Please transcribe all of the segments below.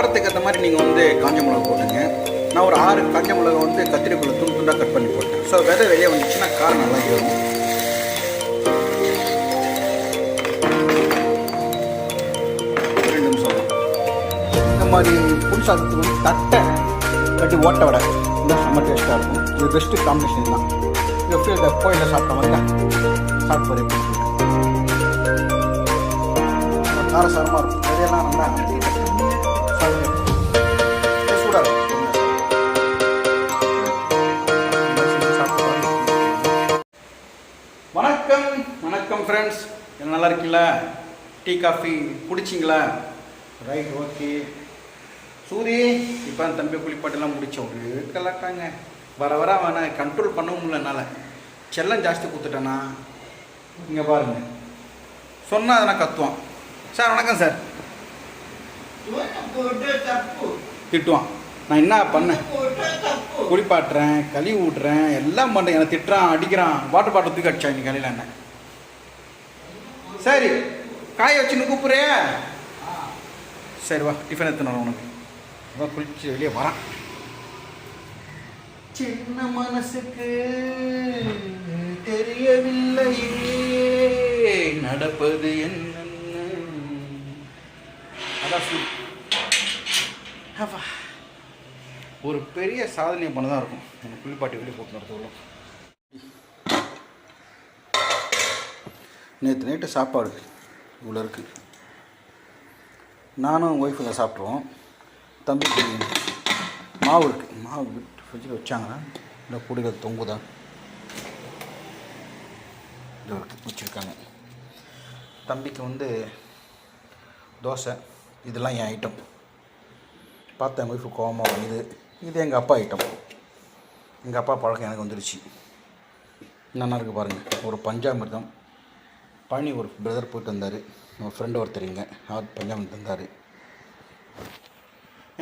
காரத்துக்கு ஏற்ற மாதிரி நீங்கள் வந்து காஞ்ச மிளகா போட்டுங்க. நான் ஒரு ஆறு காஞ்ச மிளகா வந்து கத்திரிக்குள்ள துண்டு துண்டாக கட் பண்ணி போட்டேன். ஸோ விதை வெளியே வந்துச்சுன்னா காரம் நல்லா ஏறும். ரெண்டு நிமிஷம். இந்த மாதிரி புளி வந்து தட்டை கட்டி ஓட்ட வடை இந்த செம்ம டேஸ்ட்டாக இருக்கும். இது பெஸ்ட்டு காம்பினேஷன் தான். இது எப்படி இந்த கோயிலில் சாப்பிட்ட மாதிரி தான் சாப்பிட்டு போய் காரசாரமாக இருக்கும். வெளியெல்லாம் நல்லா வணக்கம் ஃப்ரெண்ட்ஸ் எல்லாம் நல்லா இருக்கீங்களா? Tea coffee குடிச்சிங்களா? Right okay. Suri இப்போ தம்பி குளிப்பாட்டெல்லாம் முடிச்ச ஒரு கலாட்டாங்க வர வர அவனை கண்ட்ரோல் பண்ணவும் முடியல என்னால். செல்லம் ஜாஸ்தி கொடுத்துட்டேனா? இங்கே பாருங்க. சொன்னால் அதை நான் கத்துவான். சார் வணக்கம் சார். திட்டுவான். நான் என்ன பண்ணேன் குளிப்பாட்டுறேன் கழுவி விட்றேன் எல்லாம் பண்ணுறேன் என்னை திட்டுறான் அடிக்கிறான். வாட்டர் பாட்டில் தூக்கி அடிச்சான் இன்னைக்கு காலையில் என்ன? சரி காய வச்சுன்னு கூப்பிட்றியா? சரி வா டிஃபன் எடுத்துன்னு உனக்கு. அதான் குளிச்சு வெளியே வரான். சின்ன மனசுக்கு தெரியவில்லையே நடப்பது என்னன்னு. அதான் ஒரு பெரிய சாதனையை பண்ண தான் இருக்கும். எனக்கு குளிப்பாட்டி வெளியே போட்டு நடத்துவோம் நேற்று நைட்டு சாப்பாடு இவ்வளோ இருக்குது நானும் ஒய்ஃபு தான் சாப்பிட்ருவோம் தம்பிக்கு மாவு இருக்குது மாவு விட்டு ஃப்ரிட்ஜில் வச்சாங்கன்னா இல்லை குடிகள் தான் இது இருக்குது வச்சுருக்காங்க. தம்பிக்கு வந்து தோசை இதெல்லாம் என் ஐட்டம் பார்த்தா எங்கள் ஒய்ஃபு கோவமாக வந்து இது எங்கள் அப்பா ஐட்டம் எங்கள் அப்பா பழக்கம் எனக்கு வந்துடுச்சு நல்லா இருக்குது பாருங்கள் ஒரு பஞ்சாமிர்தம் பழனி ஒரு பிரதர் போயிட்டு வந்தார். ஒரு ஃப்ரெண்டு ஒருத்தருங்க அவர் பஞ்சாமிர்தம் தந்தார்.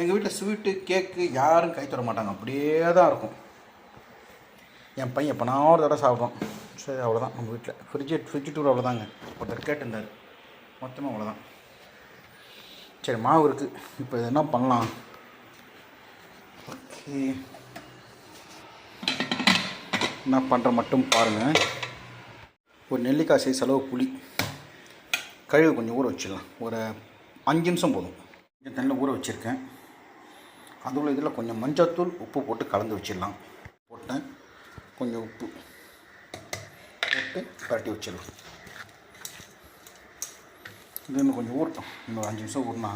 எங்கள் வீட்டில் ஸ்வீட்டு கேக்கு யாரும் கை தர மாட்டாங்க. அப்படியே தான் இருக்கும். என் பையன் இப்போ நான் ஒரு தடவை சாப்பிட்றோம் சரி அவ்வளோதான் நம்ம வீட்டில் ஃப்ரிட்ஜு ஃப்ரிட்ஜு டூர் அவ்வளோதாங்க ஒருத்தர் கேட்டிருந்தார். மொத்தமாக அவ்வளோதான் சரி மாவு இருக்குது இப்போ இது என்ன பண்ணலாம்? ஓகே என்ன பண்ணுற மட்டும் பாருங்கள் ஒரு நெல்லிக்காய் சைஸ் அளவு புளி. கழுகு கொஞ்சம் ஊற வச்சிடலாம். ஒரு அஞ்சு நிமிஷம் போதும். கொஞ்சம் தண்ணியில் ஊற வச்சுருக்கேன். அதுக்குள்ள இதில் கொஞ்சம் மஞ்சள்தூள் உப்பு போட்டு கலந்து வச்சிடலாம். போட்டேன். கொஞ்சம் உப்பு போட்டு பரட்டி வச்சிடலாம். இது இன்னும் கொஞ்சம் ஊறட்டும். இன்னும் அஞ்சு நிமிஷம் ஊறினா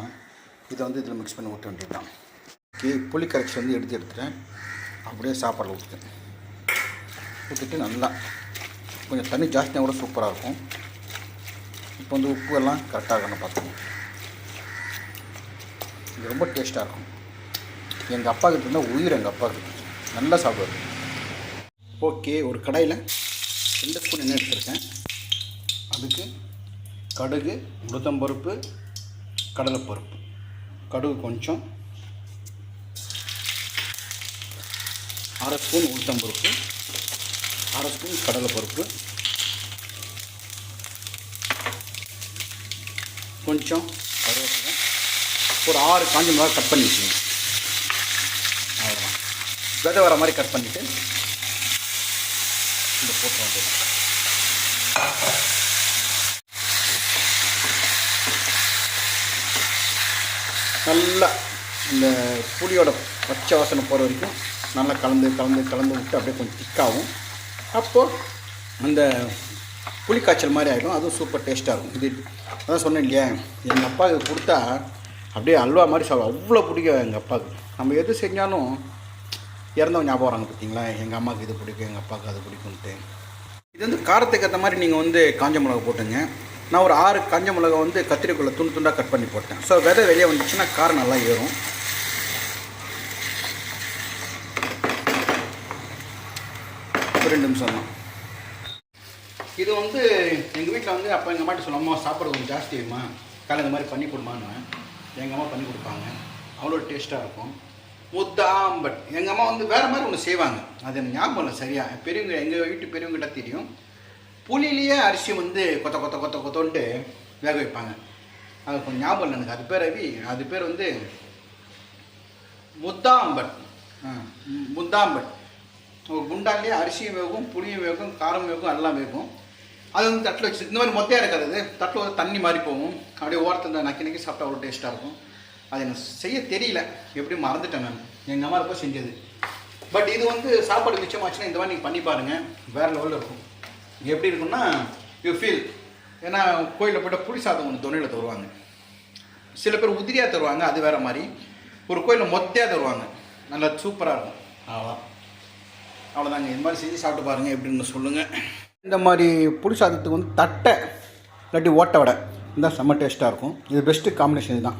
இதை வந்து இதில் மிக்ஸ் பண்ணி ஊற்ற வேண்டியதுதான். ஓகே புளி கரைச்சி வந்து எடுத்து எடுத்துட்டேன். அப்படியே சாப்பாடு ஊற்றுட்டேன் ஊற்றிட்டு நல்லா கொஞ்சம் தண்ணி ஜாஸ்தியாக கூட சூப்பராக இருக்கும். இப்போ வந்து உப்பு எல்லாம் கரெக்டாக இருக்கணும் பார்த்துக்கணும் இது ரொம்ப டேஸ்ட்டாக இருக்கும். எங்கள் அப்பா கிட்ட இருந்தால் உயிர் எங்கள் அப்பாவுக்கு நல்லா சாப்பிடுவாரு. ஓகே ஒரு கடாயில் ரெண்டு ஸ்பூன் எண்ணெய் எடுத்துருக்கேன். அதுக்கு கடுகு உளுத்தம்பருப்பு கடலைப்பருப்பு. கடுகு கொஞ்சம். அரை ஸ்பூன் உளுத்தம்பருப்பு. அரை ஸ்பூன் கடலைப்பருப்பு. கொஞ்சம் கருவேப்பிலை. ஒரு ஆறு காஞ்சி மிளகா கட் பண்ணி வச்சுக்கோங்க. அவ்வளோதான் விதை வர மாதிரி கட் பண்ணிவிட்டு இந்த போட்டு வந்து நல்லா இந்த புளியோட பச்சை வாசனை போகிற வரைக்கும் நல்லா கலந்து கலந்து கலந்து விட்டு அப்படியே கொஞ்சம் திக்காகும் அப்போது அந்த புளிக்காய்ச்சல் மாதிரி ஆகிடும் அதுவும் சூப்பர் டேஸ்ட்டாக இருக்கும். இது அதான் சொன்னேன் இல்லையா? எங்கள் அப்பாவுக்கு கொடுத்தா அப்படியே அல்வா மாதிரி சாப்பிடும் அவ்வளோ பிடிக்கும் எங்கள் அப்பாவுக்கு. நம்ம எது செஞ்சாலும் இறந்தவங்க ஞாபகம் வராங்க பார்த்தீங்களா எங்கள் அம்மாவுக்கு இது பிடிக்கும் எங்கள் அப்பாவுக்கு அது பிடிக்கும்ட்டு. இது வந்து காரத்துக்கு ஏற்ற மாதிரி நீங்கள் வந்து காஞ்ச மிளகா போட்டுங்க. நான் ஒரு ஆறு காஞ்ச மிளகா வந்து கத்திரிக்குள்ளே துண்டு துண்டாக கட் பண்ணி போட்டேன். ஸோ விதை வெளியே வந்துச்சுன்னா காரம் நல்லா ஏறும். ரெண்டு நிமிஷம் தான். இது வந்து எங்கள் வீட்டில் வந்து அப்போ எங்கள் அம்மாட்ட சொல்லுவோம் அம்மா சாப்பாடு கொஞ்சம் ஜாஸ்தி வேணுமா காலை இந்த மாதிரி பண்ணி கொடுமான்னு எங்கள் அம்மா பண்ணி கொடுப்பாங்க. அவ்வளோ டேஸ்ட்டாக இருக்கும். முத்தாம்பட். எங்கள் அம்மா வந்து வேறு மாதிரி ஒன்று செய்வாங்க. அது எனக்கு ஞாபகம் இல்லை சரியா. பெரியவங்க எங்கள் வீட்டு பெரியவங்ககிட்ட தெரியும். புளியிலேயே அரிசி வந்து கொத்த கொத்த கொத்த கொத்தோன்ட்டு வேக வைப்பாங்க. அது கொஞ்சம் ஞாபகம் இல்லை எனக்கு. அது பேர் அவி அது பேர் வந்து முத்தாம்பட். முத்தாம்பட். ஒரு குண்டான்லேயே அரிசியும் வேகும் புளியும் வேகும் காரம் வேகும் எல்லாம் வேகும். அது வந்து தட்டில் வச்சு இந்த மாதிரி மொத்தையாக இருக்காது தட்டில் ஒரு தண்ணி மாதிரி போகும். அப்படியே ஓரத்தில் நக்கி நக்கி சாப்பிட்டா அவ்வளோ டேஸ்ட்டாக இருக்கும். அது எனக்கு செய்ய தெரியல. எப்படி மறந்துட்டேன் நான். எங்கள் அம்மா இருப்போ செஞ்சது? பட் இது வந்து சாப்பாடு மிச்சமாச்சுன்னா இந்த மாதிரி நீங்கள் பண்ணி பாருங்கள் வேறு லெவலில் இருக்கும். இது எப்படி இருக்கும்னா யூ ஃபீல் ஏன்னா கோயிலில் போய்ட்டு புளி சாதம் ஒன்று துணையில் தருவாங்க. சில பேர் உதிரியாக தருவாங்க அது வேறு மாதிரி. ஒரு கோயிலில் மொத்தையாக தருவாங்க. நல்லா சூப்பராக இருக்கும். அவ்வளோ அவ்வளோதாங்க இந்த மாதிரி செஞ்சு சாப்பிட்டு பாருங்கள் எப்படின்னு சொல்லுங்கள் இந்த மாதிரி புளி சாதத்துக்கு வந்து தட்டை இல்லாட்டி ஓட்டை வடை இந்த செம்ம டேஸ்ட்டாக இருக்கும். இது பெஸ்ட்டு காம்பினேஷன் இதுதான்.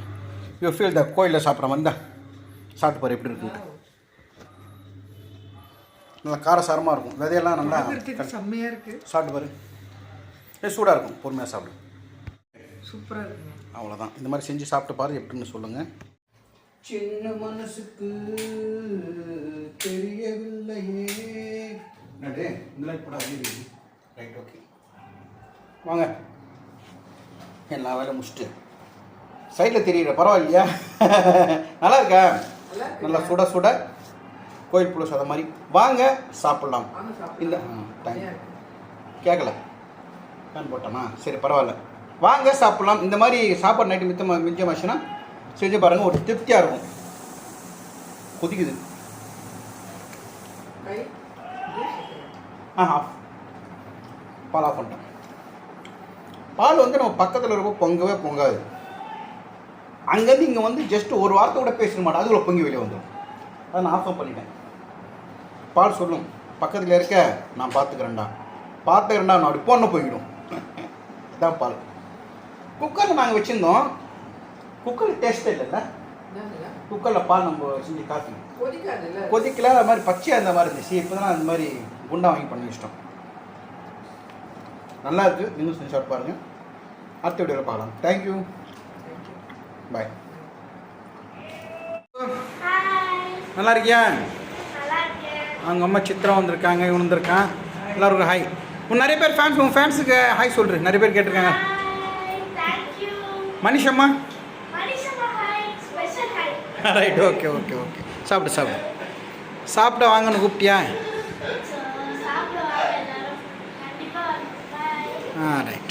யூ ஃபீல் த கோயிலில் சாப்பிட்ற மாதிரி தான் சாப்பிட்டு பாரு எப்படி இருக்குன்ட்டு. நல்லா காரசாரமாக இருக்கும். விதையெல்லாம் நல்லா பார்க்கறதுக்கு செம்மையா இருக்கு. சாப்பிட்டு பாரு. ஏ சூடாக இருக்கும். பொறுமையாக சாப்பிடு. சூப்பரா இருக்குங்க. அவ்வளோதான் இந்த மாதிரி செஞ்சு சாப்பிட்டு பாரு எப்படின்னு சொல்லுங்கள் சின்ன மனசுக்கு தெரியவில்லையே அப்படி ரைட் ஓகே வாங்க. எல்லா வேலை முடிச்சுட்டு. சைடில் தெரியுற பரவாயில்லையா? நல்லா இருக்கா? நல்லா இருக்கு. நல்லா சுட சுட. கோயில் புள்ள சொத மாதிரி. வாங்க சாப்பிட்லாம். செம்மையா இருக்கு. கேட்கல ஃபேன் போட்டோமா? சரி பரவாயில்ல. வாங்க சாப்பிட்லாம். இந்த மாதிரி சாப்பாடு நைட்டு மித்தமாக மிச்சமாச்சுன்னா செஞ்சு பாருங்கள் ஒரு திருப்தியாக இருக்கும். கொதிக்குது. ஆஃப் பால் ஆஃப் பண்ணிட்டேன் பால் வந்து நம்ம பக்கத்தில் இருக்க பொங்கவே பொங்காது. அங்கேருந்து இங்கே வந்து ஜஸ்ட் ஒரு வார்த்தை கூட பேச மாட்டேன். அதுக்குள்ள பொங்கி வெளியே வந்துடும் அதை நான் ஆஃப் பண்ணிட்டேன். பால் சொல்லும். பக்கத்தில் இருக்க நான் பார்த்துக்கிறேன்டா பார்த்துக்கிறேன்டா நான் அப்படி பொண்ணு போயிடும். இதான் பால். குக்கரில் நாங்கள் வச்சுருந்தோம். குக்கரில் டேஸ்ட்டே இல்லைல்ல? குக்கரில் பால் நம்ம செஞ்சு காஃபி? கொதிக்கல அது மாதிரி பச்சையாக அந்த மாதிரி இருந்துச்சு. இப்போ தான் அந்த மாதிரி குண்டா வாங்கி பண்ணி இஷ்டம். நல்லா இருக்குது நீங்களும் ஸ்க்ரீன்ஷாட் பாருங்கள் அடுத்த வீடியோவில் பார்க்கலாம். தேங்க்யூ பாய் நல்லா இருக்கியா? அவங்க அம்மா சித்ரா வந்திருக்காங்க. இவன் வந்திருக்கான். எல்லாருக்கும் ஹாய் உன் நிறைய பேர் ஃபேன்ஸ் உன் ஃபேன்ஸுக்கு ஹாய் சொல்கிறேன் நிறைய பேர் கேட்டிருக்காங்க. மனிஷம்மா? ரைட் ஓகே ஓகே ஓகே சாப்பிடு சாப்பிடு. சாப்பிட வாங்கன்னு கூப்பிட்டியா சாப்பிட வாங்க எல்லாரும் கண்டிப்பா பாய்